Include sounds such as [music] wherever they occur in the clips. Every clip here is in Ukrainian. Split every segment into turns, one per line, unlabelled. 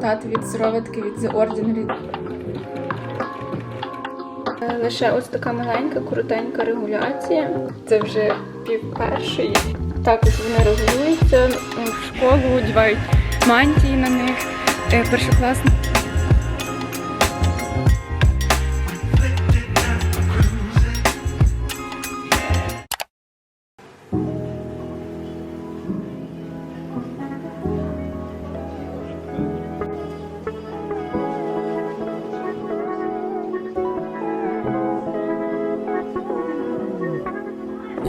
результат від сироватки від The Ordinary. Е, Лише ось така маленька, коротенька регуляція. Це вже пів першої. Також вони регулюються е, в школу, одягають мантії на них. Е,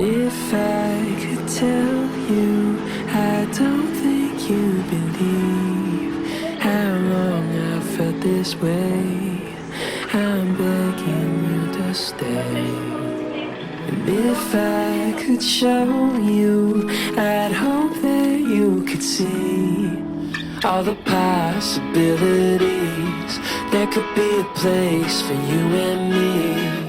If I could tell you, I don't think you believe how long I've felt this way. I'm begging you to stay. And if I could show you, I'd hope that you could see all the possibilities. There could be a place for you and me.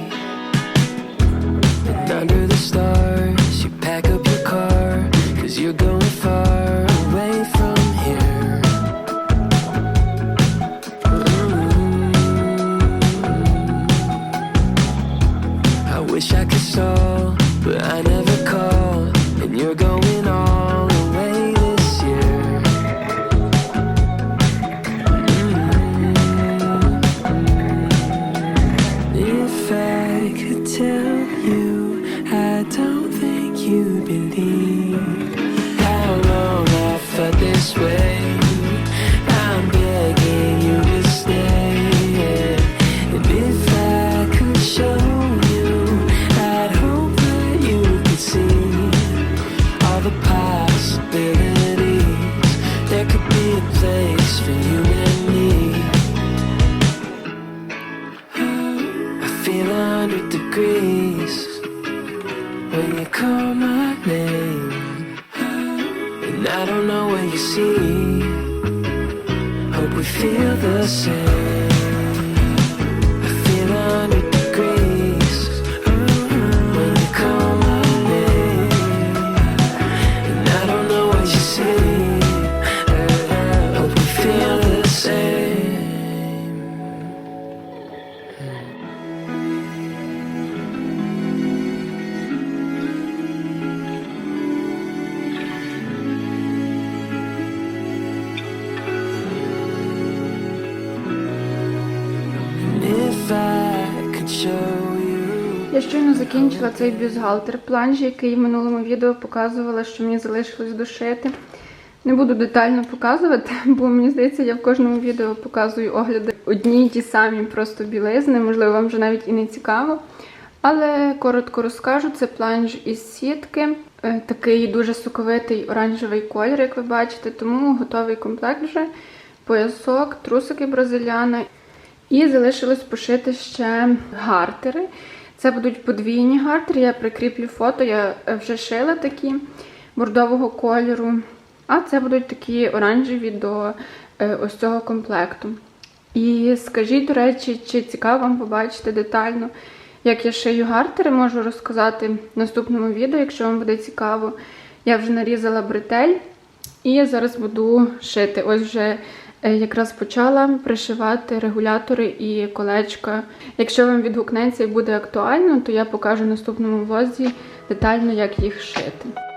Щойно закінчила цей бюстгальтер планж, який в минулому відео показувала, що мені залишилось дошити. Не буду детально показувати, [laughs] бо мені здається, я в кожному відео показую огляди одні й ті самі просто білизни, можливо, вам вже навіть і не цікаво. Але коротко розкажу, це планж із сітки, Е, такий дуже соковитий оранжевий колір, як ви бачите, тому готовий комплект вже, поясок, трусики бразиляна. І залишилось пошити ще гартери. Це будуть подвійні гартери. Я прикріплю фото, я е, вже шила такі бордового кольору. А це будуть такі оранжеві до е, ось цього комплекту. І скажіть, до речі, чи цікаво вам побачити детально, як я шию гартери, можу розказати в наступному відео, якщо вам буде цікаво. Я вже нарізала бретель і зараз буду шити. Ось вже якраз почала пришивати регулятори і колечка. Якщо вам відгукнеться і буде актуально, то я покажу в наступному влозі детально, як їх шити.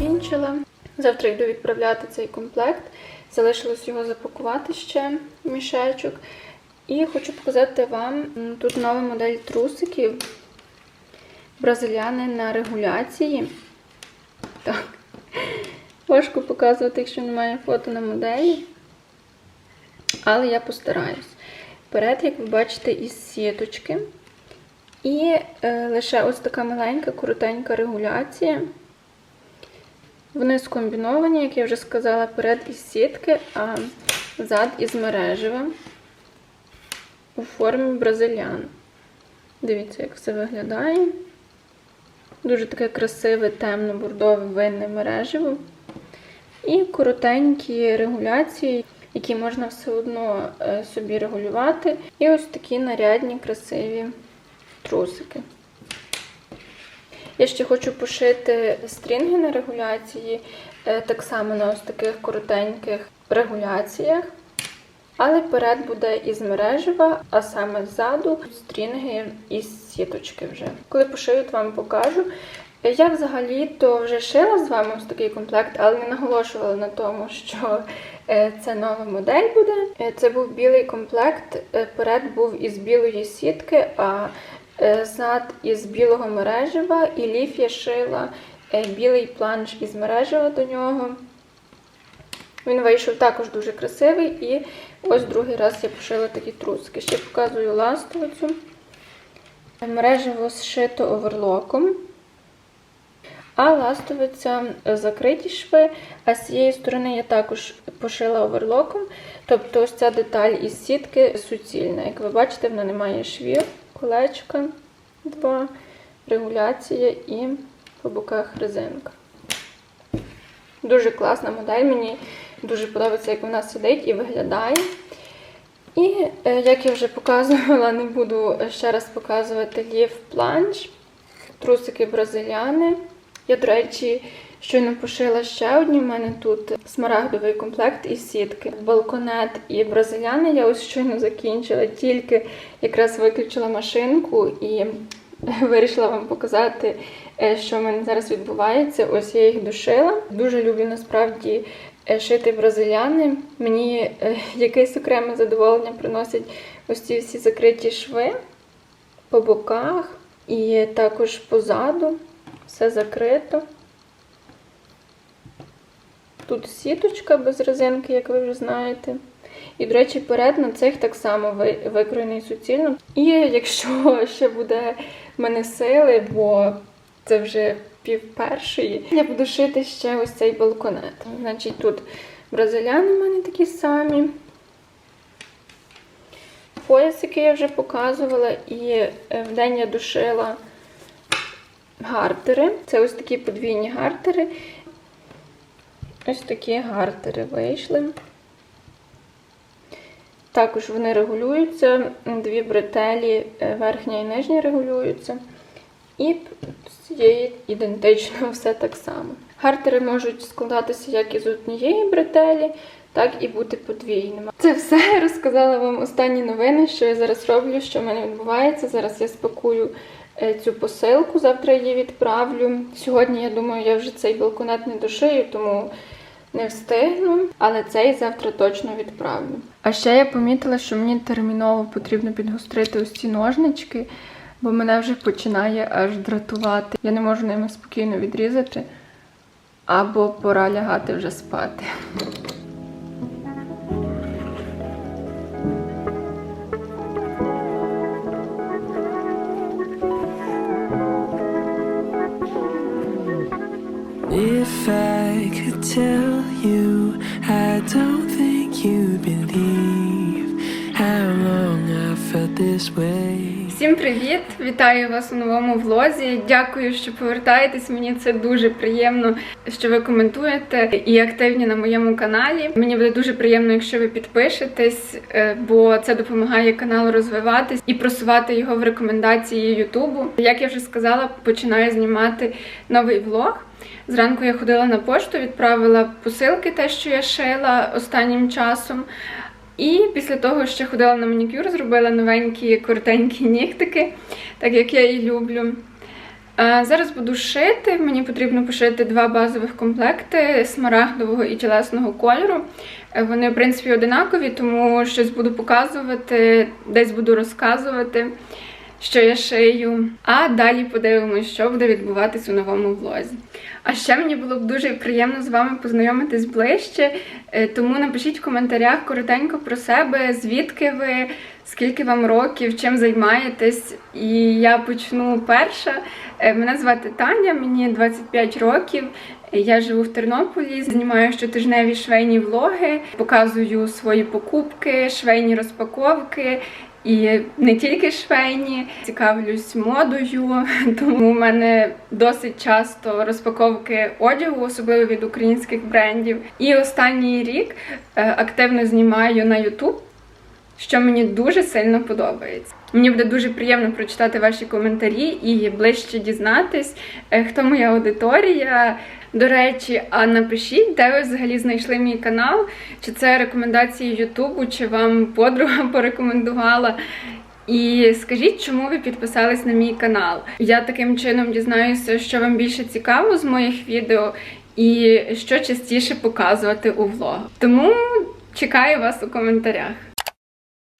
Закінчила. Завтра йду відправляти цей комплект. Залишилось його запакувати ще в мішечок. І хочу показати вам тут нова модель трусиків. Бразиляни на регуляції. Так. Важко показувати, якщо немає фото на моделі. Але я постараюсь. Вперед, як ви бачите, із сіточки. І е, лише ось така маленька, коротенька регуляція. Вони скомбіновані, як я вже сказала, перед із сітки, а зад із мережева у формі бразилян. Дивіться, як все виглядає. Дуже таке красиве, темно-бордове винне мережево. І коротенькі регуляції, які можна все одно е, собі регулювати. І ось такі нарядні, красиві трусики. Я ще хочу пошити стрінги на регуляції, е, так само на ось таких коротеньких регуляціях. Але перед буде із мережева, а саме ззаду стрінги із сіточки вже. Коли пошию, то вам покажу. Я взагалі-то вже шила з вами ось такий комплект, але не наголошувала на тому, що е, це нова модель буде. Е, Це був білий комплект. Перед був із білої сітки, а зад із білого мережева, і ліф я шила е, білий планш із мережева до нього. Він вийшов також дуже красивий, і ось другий раз я пошила такі трусики. Ще показую ластовицю. Мережево зшито оверлоком. А ластовиця закриті шви, а з цієї сторони я також пошила оверлоком. Тобто ось ця деталь із сітки суцільна. Як ви бачите, вона не має швів, колечка, два, регуляція і по боках резинка. Дуже класна модель, мені дуже подобається, як вона сидить і виглядає. І, е, як я вже показувала, не буду ще раз показувати лів планш, трусики бразиляни. Я, до речі, щойно пошила ще одні. У мене тут смарагдовий комплект із сітки. Балконет і бразиляни я ось щойно закінчила, тільки якраз виключила машинку і [laughs] вирішила вам показати, е, що в мене зараз відбувається. Ось я їх душила. Дуже люблю насправді е, шити бразиляни. Мені е, [laughs] якесь окреме задоволення приносять ось ці всі закриті шви по боках і також позаду. Все закрито. Тут сіточка без резинки, як ви вже знаєте. І, до речі, перед на цих так само викроєний суцільно. І якщо [laughs] ще буде в мене сили, бо це вже пів першої, я буду шити ще ось цей балконет. Значить, тут бразиляни в мене такі самі. Пояс, який я вже показувала, і е, вдень я душила гартери. Це ось такі подвійні гартери. Ось такі гартери вийшли. Також вони регулюються, дві бретелі, е, верхня і нижня регулюються. І цієї ідентично [laughs] все так само. Гартери можуть складатися як із однієї бретелі, так і бути подвійними. Це все я розказала вам останні новини, що я зараз роблю, що в мене відбувається. Зараз я спакую е, цю посилку, завтра її відправлю. Сьогодні, я думаю, я вже цей балконет не дошию, тому не встигну, але цей завтра точно відправлю. А ще я помітила, що мені терміново потрібно підгострити ось ці ножнички, бо мене вже починає аж дратувати. Я не можу ними спокійно відрізати, або пора лягати вже спати. Всім привіт! Вітаю вас у новому влозі. Дякую, що повертаєтесь. Мені це дуже приємно, що ви коментуєте і активні на моєму каналі. Мені буде дуже приємно, якщо ви підпишетесь, е, бо це допомагає каналу розвиватись і просувати його в рекомендації Ютубу. Як я вже сказала, починаю знімати новий влог. Зранку я ходила на пошту, відправила посилки, те, що я шила останнім часом. І після того ще ходила на манікюр, зробила новенькі коротенькі нігтики, так як я і люблю. Зараз буду шити. Мені потрібно пошити два базових комплекти смарагдового і тілесного кольору. Е, Вони, в принципі, одинакові, тому щось буду показувати, десь буду розказувати, що я шию. А далі подивимось, що буде відбуватись у новому влозі. А ще мені було б дуже приємно з вами познайомитись ближче, е, тому напишіть в коментарях коротенько про себе, звідки ви, скільки вам років, чим займаєтесь. І я почну перша. Е, Мене звати Таня, мені 25 років. Я живу в Тернополі, знімаю щотижневі швейні влоги, показую свої покупки, швейні розпаковки. І не тільки швейні, цікавлюсь модою, [laughs] тому в мене досить часто розпаковки одягу, особливо від українських брендів. І останній рік е, активно знімаю на YouTube, що мені дуже сильно подобається. Мені буде дуже приємно прочитати ваші коментарі і ближче дізнатись, е, хто моя аудиторія. До речі, а напишіть, де ви взагалі знайшли мій канал, чи це рекомендації Ютубу, чи вам подруга [laughs] порекомендувала. І скажіть, чому ви підписались на мій канал. Я таким чином дізнаюся, що вам більше цікаво з моїх відео, і що частіше показувати у влогах. Тому чекаю вас у коментарях.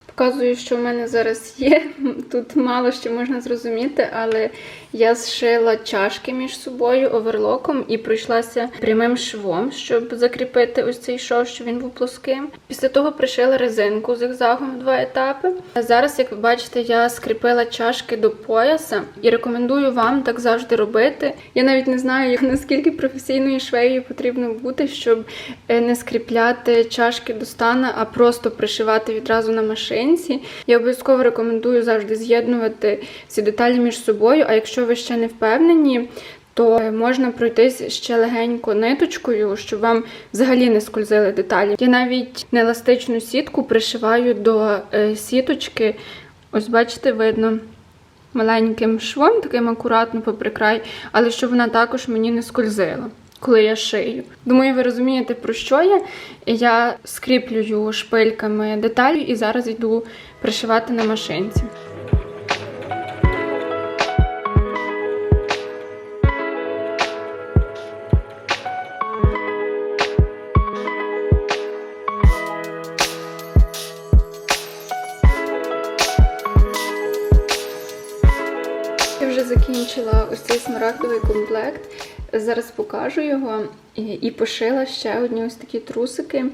Показую, що в мене зараз є. Тут мало що можна зрозуміти, але я зшила чашки між собою оверлоком і пройшлася прямим швом, щоб закріпити ось цей шов, що він був плоским. Після того пришила резинку зигзагом в два етапи. Зараз, як ви бачите, я скріпила чашки до пояса і рекомендую вам так завжди робити. Я навіть не знаю, як наскільки професійною швеєю потрібно бути, щоб е, не скріпляти чашки до стана, а просто пришивати відразу на машинці. Я обов'язково рекомендую завжди з'єднувати ці деталі між собою. А якщо ви ще не впевнені, то можна пройтись ще легенько ниточкою, щоб вам взагалі не скользили деталі. Я навіть нееластичну сітку пришиваю до е, сіточки. Ось бачите, видно. Маленьким швом, таким акуратно попри край, але щоб вона також мені не скользила, коли я шию. Думаю, ви розумієте, про що я. Я скріплюю шпильками деталі і зараз йду пришивати на машинці. Зараз покажу його і, пошила ще одні ось такі трусики.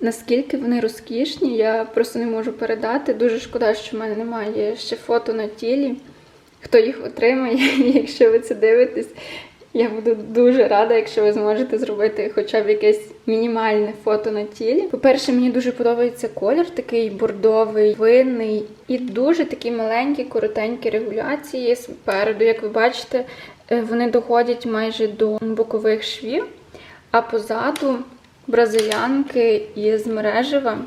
Наскільки вони розкішні, я просто не можу передати. Дуже шкода, що в мене немає ще фото на тілі. Хто їх отримає, [laughs] якщо ви це дивитесь, я буду дуже рада, якщо ви зможете зробити хоча б якесь мінімальне фото на тілі. По-перше, мені дуже подобається колір, такий бордовий, винний і дуже такі маленькі, коротенькі регуляції спереду. Як ви бачите, вони доходять майже до бокових швів, а позаду бразилянки із мережева.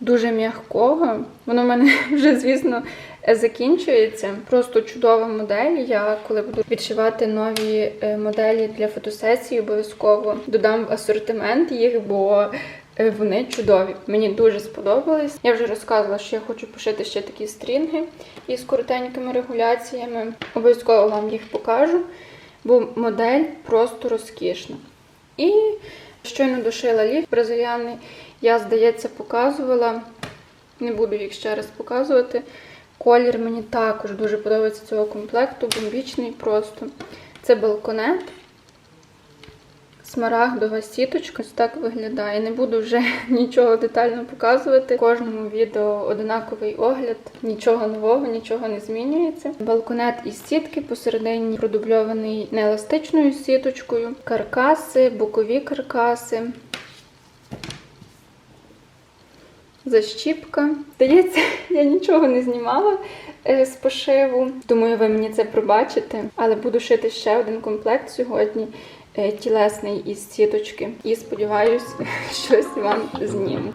Дуже м'якого. Воно в мене [laughs] вже, звісно, закінчується. Просто чудова модель. Я коли буду відшивати нові е, моделі для фотосесії, обов'язково додам в асортимент їх, бо е, вони чудові. Мені дуже сподобались. Я вже розказувала, що я хочу пошити ще такі стрінги із коротенькими регуляціями. Обов'язково вам їх покажу, бо модель просто розкішна. І щойно дошила ліф бразильяний. Я, здається, показувала. Не буду їх ще раз показувати. Колір мені також дуже подобається цього комплекту, бомбічний просто. Це балконет. Смарагдова сіточка. Ось так виглядає. Не буду вже [laughs] нічого детально показувати. В кожному відео одинаковий огляд, нічого нового, нічого не змінюється. Балконет із сітки, посередині продубльований нееластичною сіточкою, каркаси, бокові каркаси. Защіпка. Здається, [laughs] я нічого не знімала е, з пошиву. Думаю, ви мені це пробачите. Але буду шити ще один комплект сьогодні, тілесний із сіточки. І сподіваюсь, [laughs] щось вам зніму.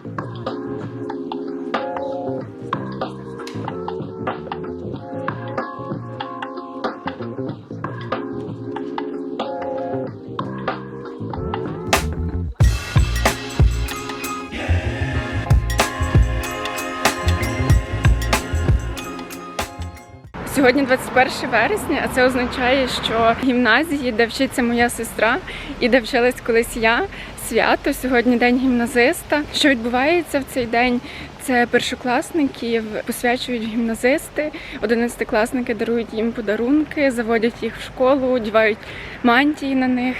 Сьогодні 21 вересня, а це означає, що гімназії, де вчиться моя сестра і де вчилась колись я, свято. Сьогодні день гімназиста. Що відбувається в цей день? Це першокласників посвячують гімназисти, одинадцятикласники дарують їм подарунки, заводять їх в школу, одягають мантії на них.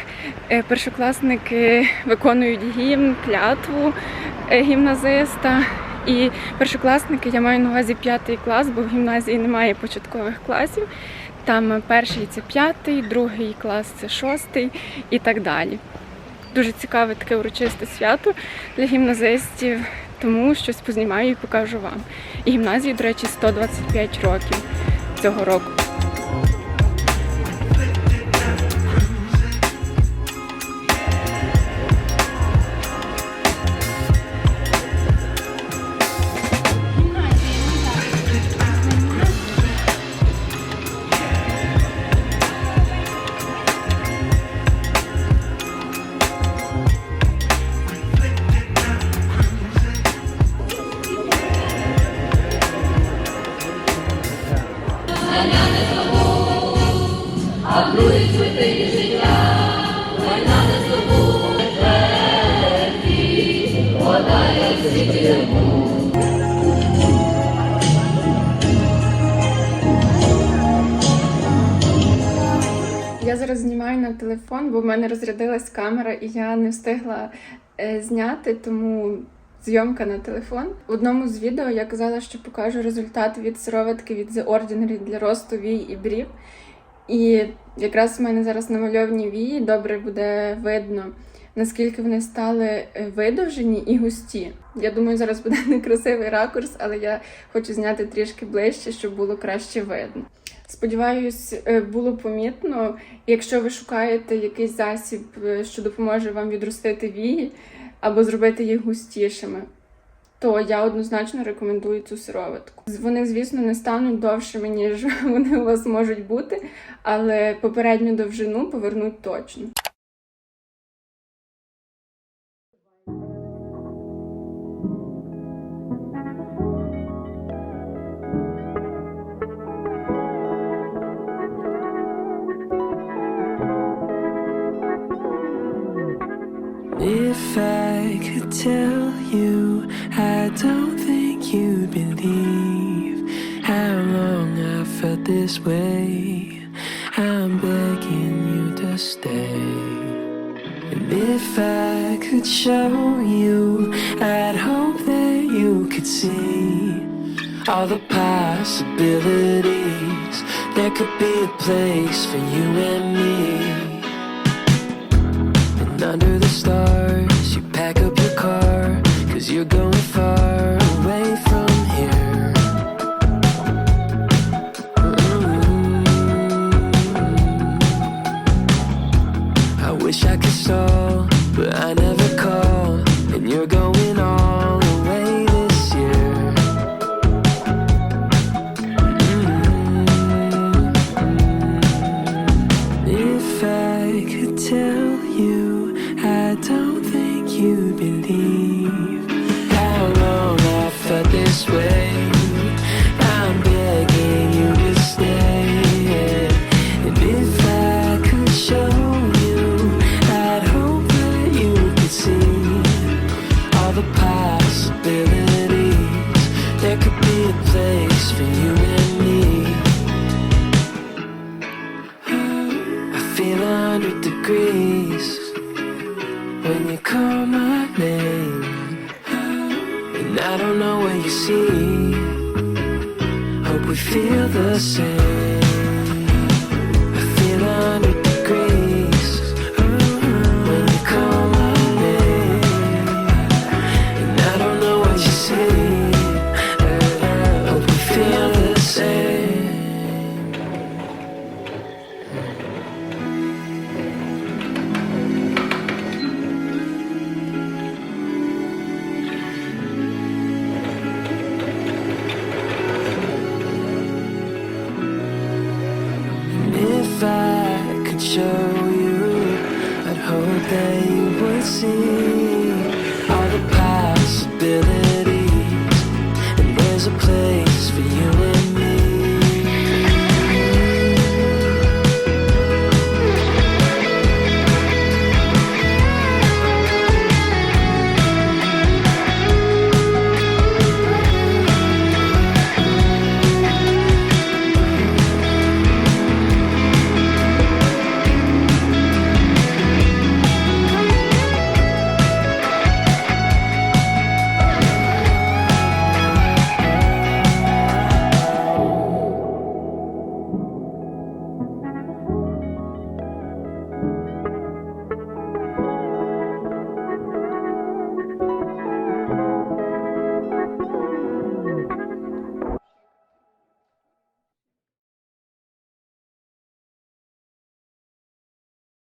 Е, Першокласники виконують гімн, клятву е, гімназиста. І першокласники, я маю на увазі п'ятий клас, бо в гімназії немає початкових класів. Там перший це п'ятий, другий клас це шостий і так далі. Дуже цікаве таке урочисте свято для гімназистів, тому щось познімаю і покажу вам. І гімназії, до речі, 125 років цього року. Я зараз знімаю на телефон, бо в мене розрядилась камера, і я не встигла е, зняти, тому зйомка на телефон. В одному з відео я казала, що покажу результат від сироватки від The Ordinary для росту вій і брів. І якраз в мене зараз намальовані вії, добре буде видно, наскільки вони стали е, видовжені і густі. Я думаю, зараз буде [laughs] некрасивий ракурс, але я хочу зняти трішки ближче, щоб було краще видно. Сподіваюсь, е, було помітно. Якщо ви шукаєте якийсь засіб, е, що допоможе вам відростити вії або зробити їх густішими, то я однозначно рекомендую цю сироватку. Вони, звісно, не стануть довшими, ніж [laughs] вони у вас можуть бути, але попередню довжину повернуть точно.
If I could tell you, I don't think you'd believe how long I felt this way. I'm begging you to stay. And if I could show you, I'd hope that you could see all the possibilities. There could be a place for you and me. Under the stars, you pack up your car, cause you're going far